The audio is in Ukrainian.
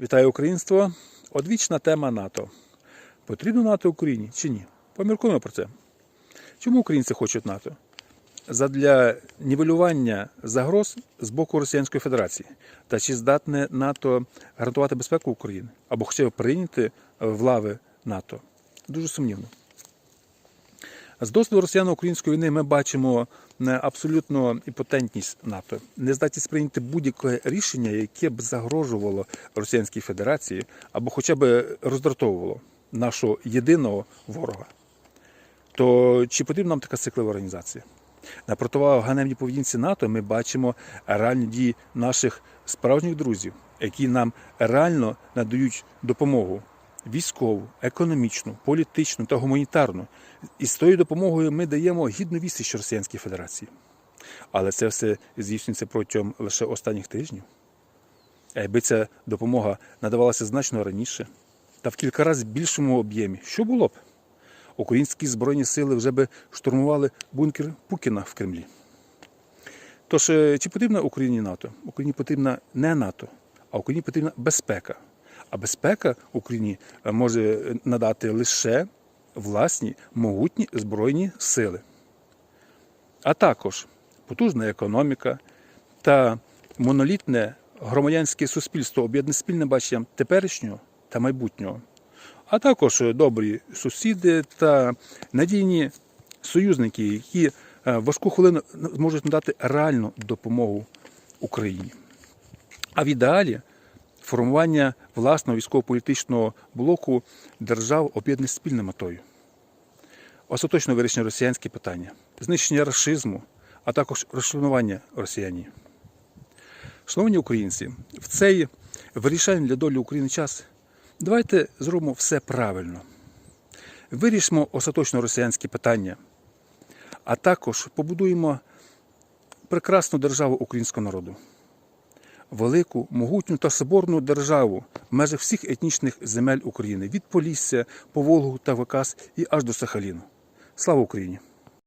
Вітаю українство! Одвічна тема НАТО. Потрібно НАТО Україні чи ні? Поміркуємо про це. Чому українці хочуть НАТО? Задля нівелювання загроз з боку Росіянської Федерації. Та чи здатне НАТО гарантувати безпеку України або хоча б прийняти в лави НАТО? Дуже сумнівно. З досвіду росіяно-української війни ми бачимо е, абсолютно імпотентність НАТО, нездатність прийняти будь-яке рішення, яке б загрожувало Росіянській Федерації або хоча б роздратовувало нашого єдиного ворога. То чи потрібна нам така циклова організація? На противагу ганебній поведінці НАТО ми бачимо реальні дії наших справжніх друзів, які нам реально надають допомогу військову, економічну, політичну та гуманітарну. І з тою допомогою ми даємо гідну відсіч Росіянській Федерації. Але це все здійснюється протягом лише останніх тижнів. А якби ця допомога надавалася значно раніше та в кілька разів більшому об'ємі, що було б? Українські збройні сили вже би штурмували бункер Пукіна в Кремлі. Тож, е, чи потрібна Україні НАТО? Україні потрібна не НАТО, а Україні потрібна безпека. А безпека Україні е, може надати лише власні могутні збройні сили. А також потужна економіка та монолітне громадянське суспільство об'єднане спільним баченням теперішнього та майбутнього, а також добрі сусіди та надійні союзники, які е, в важку хвилину зможуть надати реальну допомогу Україні. А в ідеалі формування власного військово-політичного блоку держав об'єднаних спільною метою. Остаточно вирішення росіянські питання, знищення расизму, а також розчленування росіянів. Шановні українці, в цей вирішальний для долі України час давайте зробимо все правильно. Вирішимо остаточно росіянські питання, а також побудуємо прекрасну державу українського народу велику, могутню та соборну державу в межах всіх етнічних земель України від Полісся Поволгу та Вакас і аж до Сахаліну. Слава Україні!